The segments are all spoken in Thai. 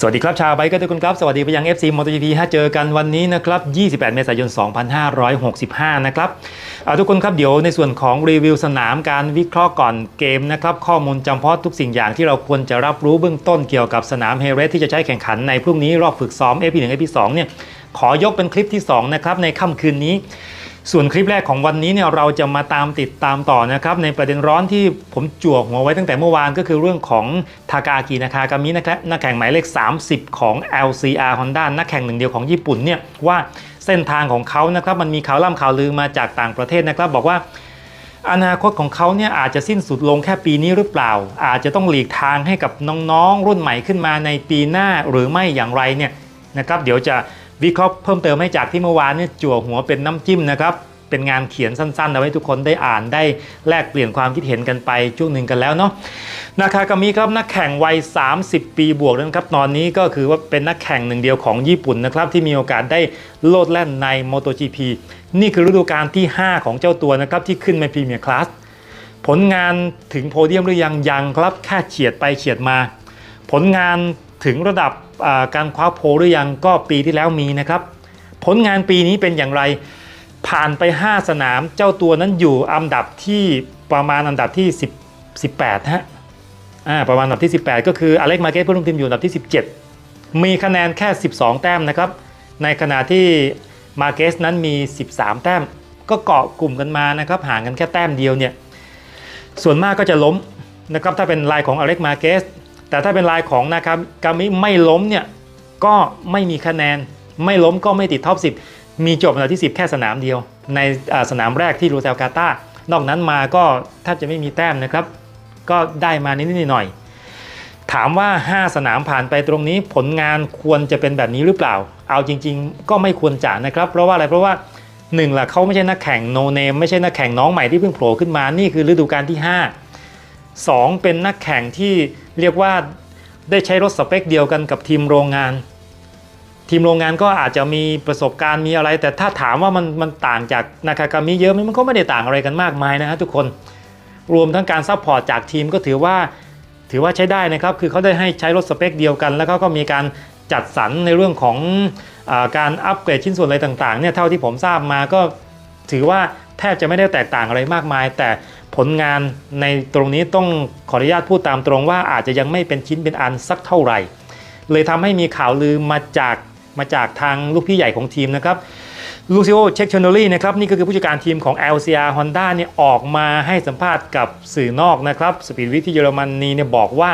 สวัสดีครับชาวไบค์ก็ทุกคนครับ สวัสดีไปยัง FC MotoGP ฮะเจอกันวันนี้นะครับ 28 เมษายน 2565 นะครับทุกคนครับเดี๋ยวในส่วนของรีวิวสนามการวิเคราะห์ก่อนเกมนะครับ ข้อมูลจำเพาะทุกสิ่งอย่างที่เราควรจะรับรู้เบื้องต้นเกี่ยวกับสนามเฮเรสที่จะใช้แข่งขันในพรุ่งนี้รอบฝึกซ้อม FP1 FP2 เนี่ยขอยกเป็นคลิปที่ 2 นะครับ ในค่ำคืนนี้ ส่วนคลิปแรกของวันนี้เนี่ยเราจะมาตามติดตามต่อนะครับในประเด็นร้อนที่ผมจั่วหัวไว้ตั้งแต่เมื่อวานก็คือเรื่องของทากากินาคากามินะครับนักแข่งหมายเลข 30 ของ LCR Honda นักแข่งหนึ่งเดียวของญี่ปุ่นเนี่ยว่าเส้นทางของเขานะครับมันมีข่าวล่ำข่าวลือมาจากต่างประเทศนะครับบอกว่าอนาคตของเขาเนี่ยอาจจะสิ้นสุดลงแค่ปีนี้หรือเปล่า อาจจะต้องหลีกทางให้กับน้องๆ รุ่นใหม่ขึ้นมาในปีหน้าหรือไม่อย่างไรเนี่ยนะครับเดี๋ยวจะ วิเคราะห์เพิ่มเติมให้จากที่เมื่อวานเนี่ยจั่วหัวเป็นน้ำจิ้มนะครับเป็นงานเขียนสั้นๆเอาไว้ทุกคนได้อ่านได้แลกเปลี่ยนความคิดเห็นกันไปช่วงหนึ่งกันแล้วเนาะนาคากามิครับนักแข่งวัย 30 ปีบวกนะครับตอนนี้ก็คือว่าเป็นนักแข่งหนึ่งเดียวของญี่ปุ่นนะครับที่มีโอกาสได้โลดแล่นใน MotoGP นี่คือฤดูกาลที่ 5 ของเจ้าตัวนะครับที่ขึ้นมาพรีเมียร์คลาสผลงานถึงโพเดียมหรือยังยังครับแค่เฉียดไปเฉียดมา ผลงาน ถึงระดับการคว้าโพลหรือยังก็ปีที่แล้วมีนะครับ ผลงานปีนี้เป็นอย่างไรผ่านไป 5 สนามเจ้าตัวนั้นอยู่อันดับที่ประมาณอันดับที่ 10 18ฮะอ่าประมาณอันดับที่ 18 ก็คืออเล็กมาเกสเพื่อนร่วมทีมอยู่อันดับที่ 17 มีคะแนนแค่ 12 แต้มนะครับ ในขณะที่มาเกสนั้นมี 13 แต้ม ก็เกาะกลุ่มกันมานะครับห่างกันแค่แต้มเดียวเนี่ยส่วนมากก็จะล้มนะครับถ้าเป็นลายของอเล็กมาเกส แต่ถ้าเป็นลายของนากากามิไม่ล้มเนี่ยก็ไม่มีคะแนน ไม่ล้มก็ไม่ติดท็อป 10 มีจบอันดับที่ 10 แค่สนามเดียว ในสนามแรกที่รูเซลกาตานอกนั้นมาก็แทบจะไม่มีแต้มนะครับ ก็ได้มานิดๆหน่อยถามว่า 5 สนามผ่านไปตรงนี้ผลงานควรจะเป็นแบบนี้หรือเปล่า เอาจริง ๆ ก็ไม่ควรจะนะครับ เพราะว่าอะไรเพราะว่าหนึ่งล่ะเขาไม่ใช่นักแข่งโนเนมไม่ใช่นักแข่งน้องใหม่ที่เพิ่งโผล่ขึ้นมานี่คือฤดูกาลที่ 5 2 เป็นนักแข่งที่ เรียกว่าได้ใช้รถสเปคเดียวกันกับทีมโรงงาน ทีมโรงงานก็อาจจะมีประสบการณ์มีอะไร แต่ถ้าถามว่ามันมันต่างจากนาคากามิเยอะไหมมันก็ไม่ได้ต่างอะไรกันมากมายนะฮะทุกคนรวมทั้งการซัพพอร์ตจากทีมก็ถือว่าถือว่าใช้ได้นะครับ คือเขาได้ให้ใช้รถสเปคเดียวกัน แล้วเขาก็มีการจัดสรรในเรื่องของอการอัปเกรดชิ้นส่วนอะไรต่างๆเนี่ยเท่าที่ผมทราบมาก็ถือว่าแทบจะไม่ได้แตกต่างอะไรมากมาย แต่ ผลงานในตรงนี้ต้องขออนุญาตพูดตามตรงว่าอาจจะยังไม่เป็นชิ้นเป็นอันสักเท่าไหร่ เลยทำให้มีข่าวลือมาจากมาจากทางลูกพี่ใหญ่ของทีมนะครับลูซิโอเช็คชโนลีนะครับนี่ก็คือผู้จัดการทีมของ LCR Honda เนี่ยออกมาให้สัมภาษณ์กับสื่อนอกนะครับสปีดวิทที่เยอรมนีเนี่ยบอกว่า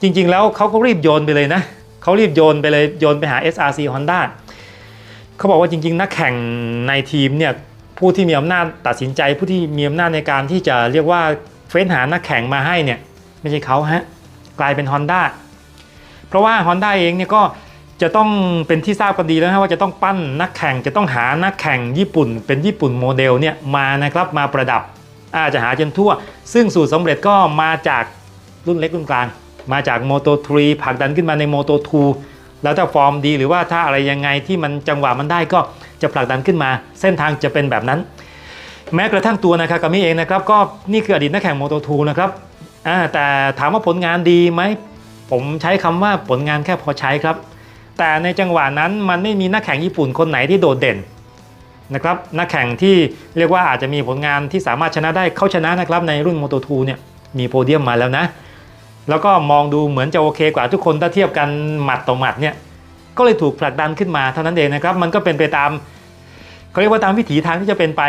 จริงๆ แล้วเขาก็รีบโยนไปเลยนะเขารีบโยนไปเลยโยนไปหา SRC Honda เขาบอกว่าจริงๆ นักแข่งในทีมเนี่ย ผู้ที่มีอำนาจตัดสินใจผู้ที่มีอำนาจในการที่จะเรียกว่าเฟ้นหานักแข่งมาให้เนี่ยไม่ใช่เขาฮะกลายเป็น Honda เพราะว่า Honda เองเนี่ยก็จะต้องเป็นที่ทราบกันดีแล้วนะว่าจะต้องปั้นนักแข่งจะต้องหานักแข่งญี่ปุ่น เป็นญี่ปุ่นโมเดลเนี่ยมานะครับมาประดับอาจจะหาจนทั่ว ซึ่งสูตรสำเร็จก็มาจากรุ่นเล็กรุ่นกลาง มาจาก Moto 3ผลักดันขึ้นมาใน Moto 2แล้วถ้าฟอร์มดีหรือว่าถ้าอะไรยังไงที่มันจังหวะมันได้ก็ จะผลักดันขึ้นมา เส้นทางจะเป็นแบบนั้น แม้กระทั่งตัวนะครับกามิเองนะครับก็นี่คืออดีตนักแข่ง Moto 2นะครับแต่ถามว่าผลงานดีไหมผมใช้คำว่าผลงานแค่พอใช้ครับ แต่ในจังหวะนั้นมันไม่มีนักแข่งญี่ปุ่นคนไหนที่โดดเด่นนะครับนักแข่งที่เรียกว่าอาจจะมีผลงานที่สามารถชนะได้เขาชนะนะครับในรุ่น Moto 2เนี่ยมีโพเดียมมาแล้วนะ แล้วก็มองดูเหมือนจะโอเคกว่าทุกคนถ้าเทียบกันหมัดต่อหมัดเนี่ยก็เลยถูกผลักดันขึ้นมาเท่านั้นเองนะครับ มันก็เป็นไปตาม เขาเรียกว่าตามวิถีทางที่จะเป็นไป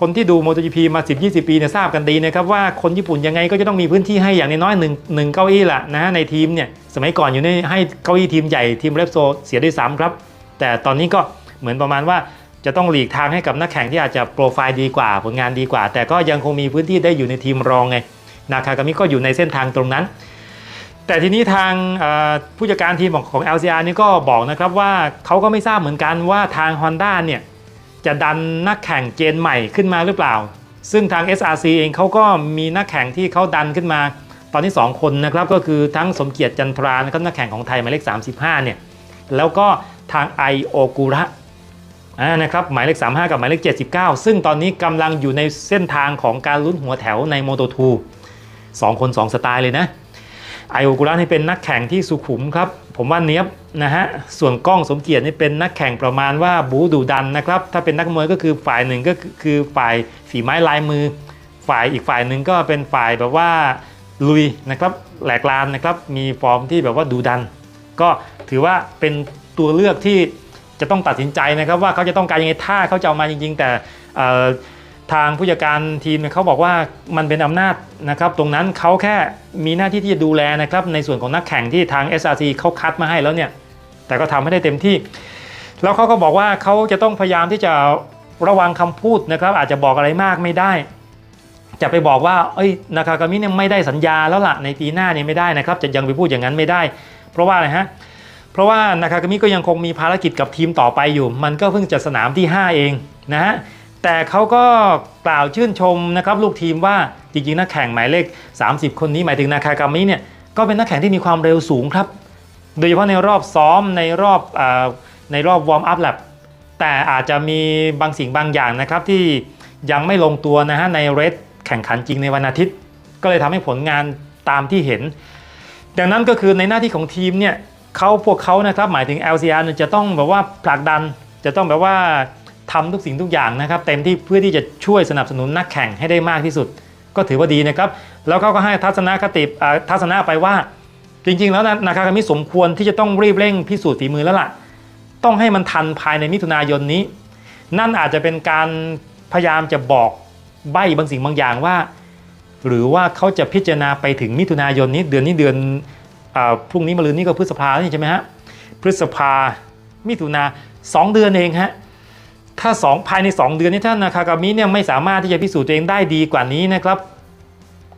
คนที่ดู MotoGP มา 10-20 ปีเนี่ยทราบกันดีนะครับว่าคนญี่ปุ่นยังไงก็จะต้องมีพื้นที่ให้อย่างน้อยหนึ่งหนึ่งเก้าอี้ละนะในทีมเนี่ยสมัยก่อนอยู่ในให้เก้าอี้ทีมใหญ่ทีมเรปโซเสียด้วยซ้ำครับ แต่ตอนนี้ก็เหมือนประมาณว่าจะต้องหลีกทางให้กับนักแข่งที่อาจจะโปรไฟล์ดีกว่า ผลงานดีกว่า แต่ก็ยังคงมีพื้นที่ได้อยู่ในทีมรองไงนาคากามิก็อยู่ในเส้นทางตรงนั้น แต่ทีนี้ทางผู้จัดการทีมของของ LCR นี่ก็บอกนะครับว่าเขาก็ไม่ทราบเหมือนกันว่าทาง Honda เนี่ย จะดันนักแข่งเจนใหม่ขึ้นมาหรือเปล่า ซึ่งทาง SRC เองเขาก็มีนักแข่งที่เขาดันขึ้นมา ตอนนี้ 2 คนนะครับก็คือทั้งสมเกียรติจันทรานะครับนักแข่งของไทยหมายเลข 35 เนี่ยแล้วก็ทางไอโอกุระนะครับหมายเลข 35 กับหมายเลข 79 ซึ่งตอนนี้กำลังอยู่ในเส้นทางของการลุ้นหัวแถวใน Moto2 2คน 2 สไตล์เลยนะไอโอกุระนี่เป็นนักแข่งที่สุขุมครับ ผมว่าเนี้ยบนะฮะ ส่วนกล้องสมเกียรตินี่เป็นนักแข่งประมาณว่าบูดุดันนะครับ ถ้าเป็นนักมวยก็คือฝ่ายหนึ่งก็คือฝ่ายฝีไม้ลายมือ ฝ่ายอีกฝ่ายหนึ่งก็เป็นฝ่ายแบบว่าลุยนะครับแหลกลานนะครับ มีฟอร์มที่แบบว่าดูดัน ก็ถือว่าเป็นตัวเลือกที่จะต้องตัดสินใจนะครับว่าเขาจะต้องการยังไงถ้าเขาจะเอามาจริง ๆ แต่เอ่ ทางผู้จัดการทีมเขาบอกว่ามันเป็นอำนาจนะครับตรงนั้นเขาแค่มีหน้าที่ที่จะดูแลนะครับในส่วนของนักแข่งที่ทาง SRC เขาคัดมาให้แล้วเนี่ยแต่ก็ทำให้ได้เต็มที่ แล้วเขาก็บอกว่าเขาจะต้องพยายามที่จะระวังคำพูดนะครับ อาจจะบอกอะไรมากไม่ได้ จะไปบอกว่าเอ้ยนากากามิเนี่ยไม่ได้สัญญาแล้วล่ะในปีหน้าเนี่ยไม่ได้นะครับ จะยังไปพูดอย่างนั้นไม่ได้ เพราะว่าอะไรฮะเพราะว่านากากามิก็ยังคงมีภารกิจกับทีมต่อไปอยู่ มันก็เพิ่งจะสนามที่ 5 เองนะฮะ แต่เขาก็กล่าวชื่นชมนะครับลูกทีมว่าจริงๆนักแข่งหมายเลข 30 คนนี้หมายถึงนาคากามิเนี่ยก็เป็นนักแข่งที่มีความเร็วสูงครับ โดยเฉพาะในรอบซ้อมในรอบอในรอบวอร์มอัพแลบแต่อาจจะมีบางสิ่งบางอย่างนะครับที่ยังไม่ลงตัวนะฮะในเรสแข่งขันจริงในวันอาทิตย์ ก็เลยทำให้ผลงานตามที่เห็น ดังนั้นก็คือในหน้าที่ของทีมเนี่ยเขาพวกเขานะครับหมายถึง LCR เนี่ยจะต้องแบบว่าผลักดันจะต้องแบบว่า ทำทุกสิ่งทุกอย่างนะครับ เต็มที่เพื่อที่จะช่วยสนับสนุนนักแข่งให้ได้มากที่สุด ก็ถือว่าดีนะครับ แล้วเขาก็ให้ทัศนคติทัศนะไปว่า จริง ๆ แล้วนาคาคามิสมควรที่จะต้องรีบเร่งพิสูจน์ฝีมือแล้วล่ะ ต้องให้มันทันภายในมิถุนายนนี้ นั่นอาจจะเป็นการพยายามจะบอกใบ้บางสิ่งบางอย่างว่า หรือว่าเขาจะพิจารณาไปถึงมิถุนายนนี้เดือนนี้เดือนอพรุ่งนี้มะรืนนี้ก็พฤษภาใช่ไหมฮะพฤษภามิถุนาสองเดือนเองฮะ ถ้าสองภายใน 2 เดือนนี้ถ้านาคากามิเนี่ยไม่สามารถที่จะพิสูจน์ตัวเองได้ดีกว่านี้นะครับ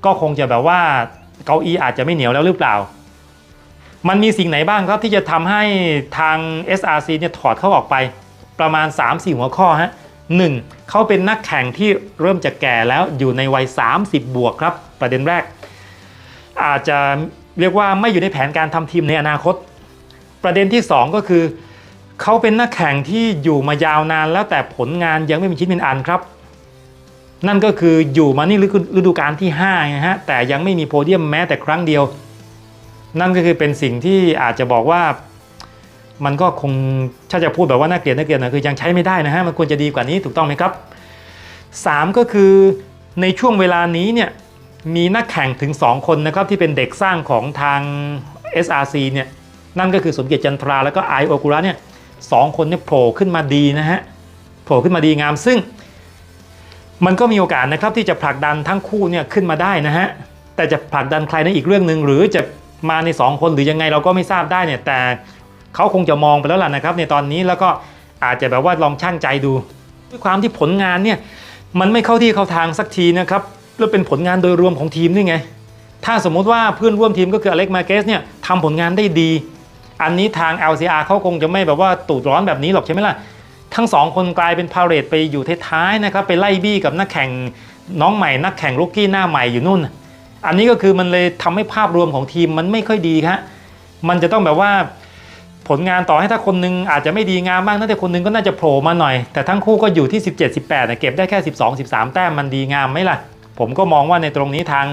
ก็คงจะแบบว่าเก้าอี้อาจจะไม่เหนียวแล้วหรือเปล่า มันมีสิ่งไหนบ้างครับที่จะทำให้ทาง SRC เนี่ยถอดเขาออกไปประมาณ 3-4 หัวข้อฮะหนึ่งเขาเป็นนักแข่งที่เริ่มจะแก่แล้วอยู่ในวัย 30 บวกครับ ประเด็นแรก อาจจะเรียกว่าไม่อยู่ในแผนการทำทีมในอนาคต ประเด็นที่ 2 ก็คือ เขาเป็นนักแข่งที่อยู่มายาวนานแล้วแต่ผลงานยังไม่มีชิ้นเป็นอันครับ นั่นก็คืออยู่มานี่ฤดูกาลที่5นะฮะแต่ยังไม่มีโพเดียมแม้แต่ครั้งเดียว นั่นก็คือเป็นสิ่งที่อาจจะบอกว่ามันก็คงถ้าจะพูดแบบว่าน่าเกลียดน่าเกลียดนะคือยังใช้ไม่ได้นะฮะมันควรจะดีกว่านี้ถูกต้องไหมครับ 3 ก็คือในช่วงเวลานี้เนี่ยมีนักแข่งถึง 2 คนนะครับที่เป็นเด็กสร้างของทาง SRC เนี่ยนั่นก็คือสมเกียรติจันทราแล้วก็ไอโอกุระเนี่ย สองคนเนี่ยโผล่ขึ้นมาดีนะฮะโผล่ขึ้นมาดีงามซึ่ง มันก็มีโอกาสนะครับที่จะผลักดันทั้งคู่เนี่ยขึ้นมาได้นะฮะแต่จะผลักดันใครในนอีกเรื่องหนึ่งหรือจะมาใน 2 คนหรือยังไงเราก็ไม่ทราบได้เนี่ยแต่เขาคงจะมองไปแล้วล่ะนะครับในตอนนี้แล้วก็อาจจะแบบว่าลองช่างใจดู ด้วยความที่ผลงานเนี่ยมันไม่เข้าที่เข้าทางสักทีนะครับแล้วเป็นผลงานโดยรวมของทีมนี่ไง ถ้าสมมุติว่าเพื่อนร่วมทีมก็คืออเล็กมาเกสเนี่ยทำผลงานได้ดี อันนี้ทาง LCR เขาคงจะไม่แบบว่าตูดร้อนแบบนี้หรอกใช่ไหมล่ะ ทั้งสองคนกลายเป็นพาเรตไปอยู่ท้ายๆนะครับไปไล่บี้กับนักแข่งน้องใหม่นักแข่งลูกกี้หน้าใหม่อยู่นู่น อันนี้ก็คือมันเลยทำให้ภาพรวมของทีมมันไม่ค่อยดีครับมันจะต้องแบบว่าผลงานต่อให้ถ้าคนนึงอาจจะไม่ดีงามมากนะแต่คนนึงก็น่าจะโผล่มาหน่อย แต่ทั้งคู่ก็อยู่ที่ 17 18นะเก็บได้แค่ 12 13 แต้มมันดีงามไหมล่ะ ผมก็มองว่าในตรงนี้ทาง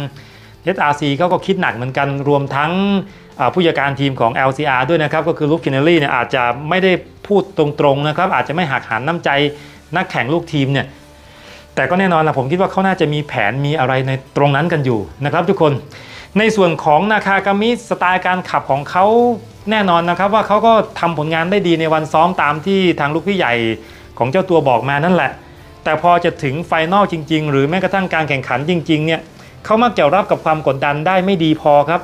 SRC เขาก็คิดหนักเหมือนกันรวมทั้งผู้จัดการทีมของ LCR ด้วยนะครับ ก็คือลูกคินเนลลี่เนี่ยอาจจะไม่ได้พูดตรงๆนะครับ อาจจะไม่หักหานน้ำใจนักแข่งลูกทีมเนี่ยแต่ก็แน่นอนละผมคิดว่าเขาน่าจะมีแผนมีอะไรในตรงนั้นกันอยู่นะครับทุกคนในส่วนของนาคากามิสไตล์การขับของเขาแน่นอนนะครับว่าเขาก็ทำผลงานได้ดีในวันซ้อมตามที่ทางลูกพี่ใหญ่ของเจ้าตัวบอกมานั่นแหละ แต่พอจะถึงไฟนอลจริง ๆ หรือแม้กระทั่งการแข่งขันจริง ๆ เนี่ย เขามักจะรับกับความกดดันได้ไม่ดีพอครับ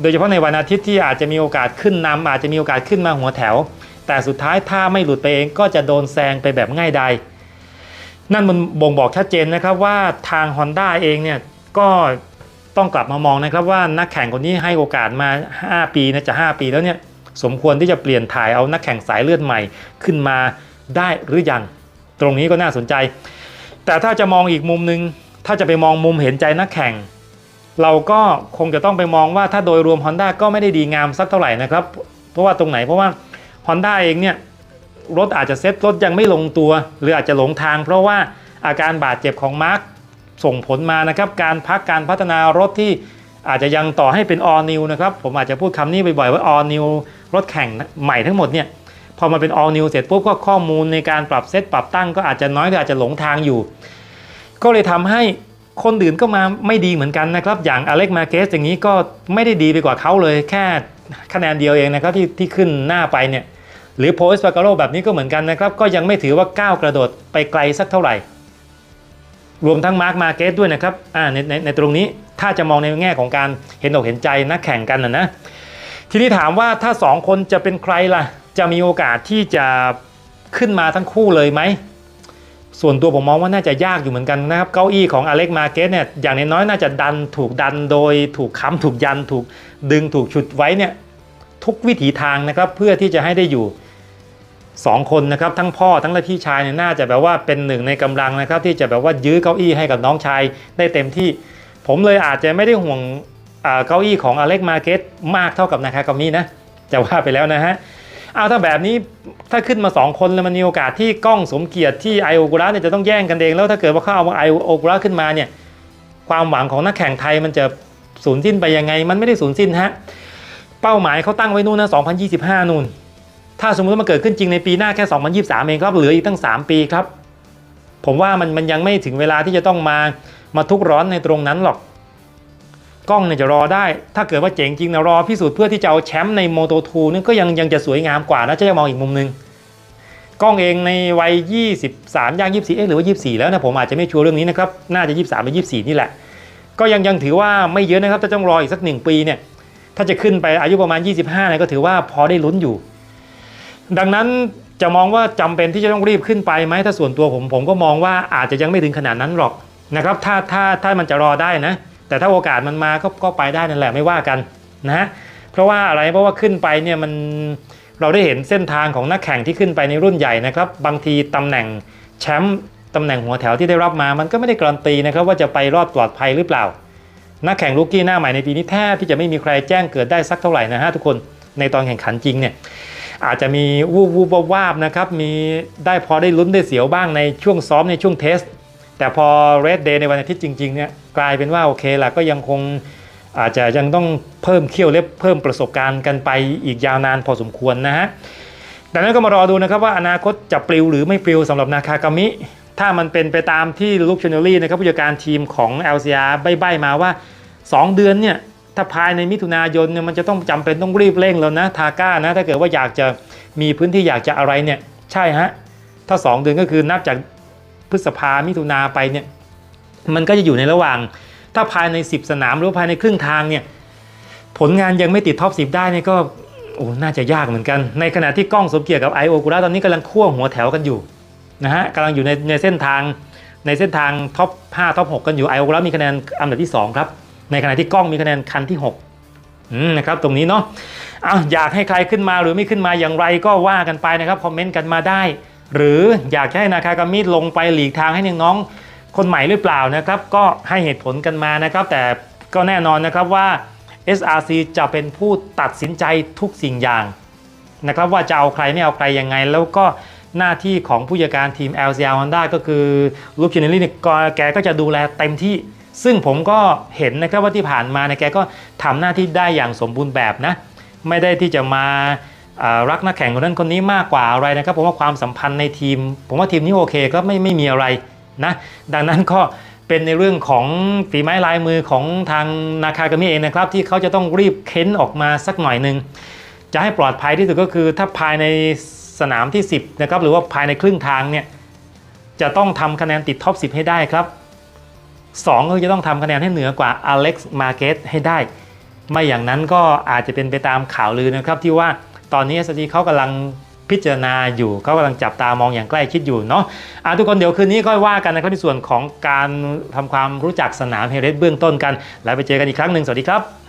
โดยเฉพาะในวันอาทิตย์ที่อาจจะมีโอกาสขึ้นนำอาจจะมีโอกาสขึ้นมาหัวแถว แต่สุดท้ายถ้าไม่หลุดไปเองก็จะโดนแซงไปแบบง่ายดายนั่นมันบ่งบอกชัดเจนนะครับว่าทาง Honda เองเนี่ยก็ต้องกลับมามองนะครับว่านักแข่งคนนี้ให้โอกาสมา 5 ปีนะจะ 5 ปีแล้วเนี่ยสมควรที่จะเปลี่ยนถ่ายเอานักแข่งสายเลือดใหม่ขึ้นมาได้หรือยัง ตรงนี้ก็น่าสนใจ แต่ถ้าจะมองอีกมุมหนึ่ง ถ้าจะไปมองมุมเห็นใจนักแข่ง เราก็คงจะต้องไปมองว่าถ้าโดยรวม Honda ก็ไม่ได้ดีงามสักเท่าไหร่นะครับ เพราะว่าตรงไหนเพราะว่า Honda เองเนี่ยรถอาจจะเซ็ตรถยังไม่ลงตัว หรืออาจจะหลงทาง เพราะว่าอาการบาดเจ็บของมาร์คส่งผลมานะครับ การพักการพัฒนารถที่อาจจะยังต่อให้เป็น all new นะครับ ผมอาจจะพูดคำนี้บ่อยๆว่า all new รถแข่งใหม่ทั้งหมดเนี่ยพอมาเป็น all new เสร็จปุ๊บก็ข้อมูลในการปรับเซตปรับตั้งก็อาจจะน้อยหรืออาจจะหลงทางอยู่ ก็เลยทำให้คนอื่นก็มาไม่ดีเหมือนกันนะครับ อย่างอเล็กมาเกสอย่างนี้ก็ไม่ได้ดีไปกว่าเขาเลย แค่คะแนนเดียวเองนะครับที่ที่ขึ้นหน้าไปเนี่ยหรือโพสต์ปาการโรแบบนี้ก็เหมือนกันนะครับ ก็ยังไม่ถือว่าก้าวกระโดดไปไกลสักเท่าไหร่ รวมทั้งมาร์กมาเกสด้วยนะครับอ่าในในในตรงนี้ถ้าจะมองในแง่ของการเห็นอกเห็นใจนักแข่งกันนะนะทีนี้ถามว่าถ้า 2 คนจะเป็นใครล่ะ จะมีโอกาสที่จะขึ้นมาทั้งคู่เลยไหม ส่วนตัวผมมองว่าน่าจะยากอยู่เหมือนกันนะครับ เก้าอี้ของอเล็กมาเกสเนี่ยอย่างน้อยๆน่าจะดันถูกดันโดยถูกค้ำถูกยันถูกดึงถูกฉุดไว้เนี่ยทุกวิถีทางนะครับเพื่อที่จะให้ได้อยู่ 2 คนนะครับทั้งพ่อทั้งและพี่ชายเนี่ยน่าจะแบบว่าเป็นหนึ่งในกำลังนะครับ ที่จะแบบว่ายื้อเก้าอี้ให้กับน้องชายได้เต็มที่ ผมเลยอาจจะไม่ได้ห่วงเก้าอี้ของอเล็กมาเกตมากเท่ากับนาคากามินะจะว่าไปแล้วนะฮะ อาถ้าแบบนี้ถ้าขึ้นมา 2 คนแล้วมันมีโอกาสที่กล้องสมเกียรติที่ไอโอกุระเนี่ยจะต้องแย่งกันเอง แล้วถ้าเกิดว่าเขาเอาไอโอกุระขึ้นมาเนี่ยความหวังของนักแข่งไทยมันจะสูญสิ้นไปยังไง มันไม่ได้สูญสิ้นฮะเป้าหมายเขาตั้งไว้นู่นนะ 2025 นู่น ถ้าสมมติว่ามันเกิดขึ้นจริงในปีหน้าแค่ 2023 เองครับเหลืออีกตั้ง 3 ปีครับ ผมว่ามันมันยังไม่ถึงเวลาที่จะต้องมามาทุกข์ร้อนในตรงนั้นหรอก กล้องเนี่ยจะรอได้ ถ้าเกิดว่าเจ๋งจริงนะรอพิสูจน์เพื่อที่จะเอาแชมป์ในโมโต2นี่ก็ยังยังจะสวยงามกว่านะจะมองอีกมุมหนึงกล้องเองในวัย 23ย่าง24เอ๊ะหรือว่า 24 แล้วนะผมอาจจะไม่ชัวร์เรื่องนี้นะครับน่าจะ 23หรือ24 นี่แหละ ก็ยังยังถือว่าไม่เยอะนะครับถ้าต้องรออีกสักหนึ่งปีเนี่ยถ้าจะขึ้นไปอายุประมาณ 25เนี่ยก็ถือว่าพอได้ลุ้นอยู่ ดังนั้นจะมองว่าจำเป็นที่จะต้องรีบขึ้นไปไหมถ้าส่วนตัวผมผมก็มองว่าอาจจะยังไม่ถึงขนาดนั้นหรอกนะครับถ้าถ้าถ้ามันจะรอได้นะ แต่ถ้าโอกาสมันมาก็ก็ไปได้นั่นแหละไม่ว่ากันนะเพราะว่าอะไรเพราะว่าขึ้นไปเนี่ยมันเราได้เห็นเส้นทางของนักแข่งที่ขึ้นไปในรุ่นใหญ่นะครับ บางทีตำแหน่งแชมป์ตำแหน่งหัวแถวที่ได้รับมามันก็ไม่ได้การันตีนะครับว่าจะไปรอดปลอดภัยหรือเปล่า นักแข่งลูกี้หน้าใหม่ในปีนี้แทบที่จะไม่มีใครแจ้งเกิดได้สักเท่าไหร่นะฮะทุกคนในตอนแข่งขันจริงเนี่ยอาจจะมีวูบวูบวาบนะครับมีได้พอได้ลุ้นได้เสียวบ้างในช่วงซ้อมในช่วงเทส แต่พอ Red Day ในวันอาทิตย์จริงๆเนี่ย กลายเป็นว่าโอเคละก็ยังคงอาจจะยังต้องเพิ่มเขี้ยวเล็บเพิ่มประสบการณ์กันไปอีกยาวนานพอสมควรนะฮะดังนั้นก็มารอดูนะครับว่าอนาคตจะปลิวหรือไม่ปลิวสำหรับนาคากามิ ถ้ามันเป็นไปตามที่ลูกชนเนลลี่นะครับผู้จัดการทีมของ LCR ใบ้มาว่า 2 เดือนเนี่ยถ้าภายในมิถุนายนเนี่ยมันจะต้องจำเป็นต้องรีบเร่งแล้วนะทาก้านะถ้าเกิดว่าอยากจะมีพื้นที่อยากจะอะไรเนี่ยใช่ฮะถ้า 2 เดือนก็คือนับจากพฤษภามิถุนาไปเนี่ย มันก็จะอยู่ในระหว่าง ถ้าภายใน 10 สนามหรือภายในครึ่งทางเนี่ยผลงานยังไม่ติดท็อป 10 ได้เนี่ยก็โอ้น่าจะยากเหมือนกัน ในขณะที่กล้องสมเกียรติกับไอโอกุระตอนนี้กำลังคั่วหัวแถวกันอยู่นะฮะกำลังอยู่ในในเส้นทางในเส้นทางท็อป5ท็อป6กันอยู่ไอโอกุระมีคะแนนอันดับที่สองครับ ในขณะที่กล้องมีคะแนนคันที่6อืมนะครับตรงนี้เนาะเอาอยากให้ใครขึ้นมาหรือไม่ขึ้นมาอย่างไรก็ว่ากันไปนะครับคอมเมนต์กันมาได้ หรืออยากให้นาคากามิลงไปหลีกทางให้น้องๆ คนใหม่หรือเปล่านะครับ ก็ให้เหตุผลกันมานะครับ แต่ก็แน่นอนนะครับว่า SRC จะเป็นผู้ตัดสินใจทุกสิ่งอย่างนะครับว่าจะเอาใครไม่เอาใครยังไง แล้วก็หน้าที่ของผู้จัดการทีม LCR Honda ก็คือลูกชินเนลลี่เนี่ยแกก็จะดูแลเต็มที่ ซึ่งผมก็เห็นนะครับว่าที่ผ่านมาเนี่ยแกก็ทำหน้าที่ได้อย่างสมบูรณ์แบบนะ ไม่ได้ที่จะมารักนักแข่งคนนั้นคนนี้มากกว่าอะไรนะครับผมว่าความสัมพันธ์ในทีม ผมว่าทีมนี้โอเคก็ไม่ไม่มีอะไร นะดังนั้นก็เป็นในเรื่องของฝีไม้ลายมือของทางนาคากามิเองนะครับ ที่เขาจะต้องรีบเค้นออกมาสักหน่อยหนึ่งจะให้ปลอดภัยที่สุดก็คือถ้าภายในสนามที่ 10นะครับหรือว่าภายในครึ่งทางเนี่ยจะต้องทำคะแนนติดท็อป 10 ให้ได้ครับ 2 ก็จะต้องทำคะแนนให้เหนือกว่าอเล็กซ์มาเกสให้ได้ ไม่อย่างนั้นก็อาจจะเป็นไปตามข่าวลือนะครับที่ว่าตอนนี้ s อ g เขากำลัง พิจารณาอยู่เขากำลังจับตามองอย่างใกล้ชิดอยู่เนาะะทุกคนเดี๋ยวคืนนี้ก็ว่ากันนะครับในส่วนของการทำความรู้จักสนามเฮเรสเบื้องต้นกัน แล้วไปเจอกันอีกครั้งหนึ่งสวัสดีครับ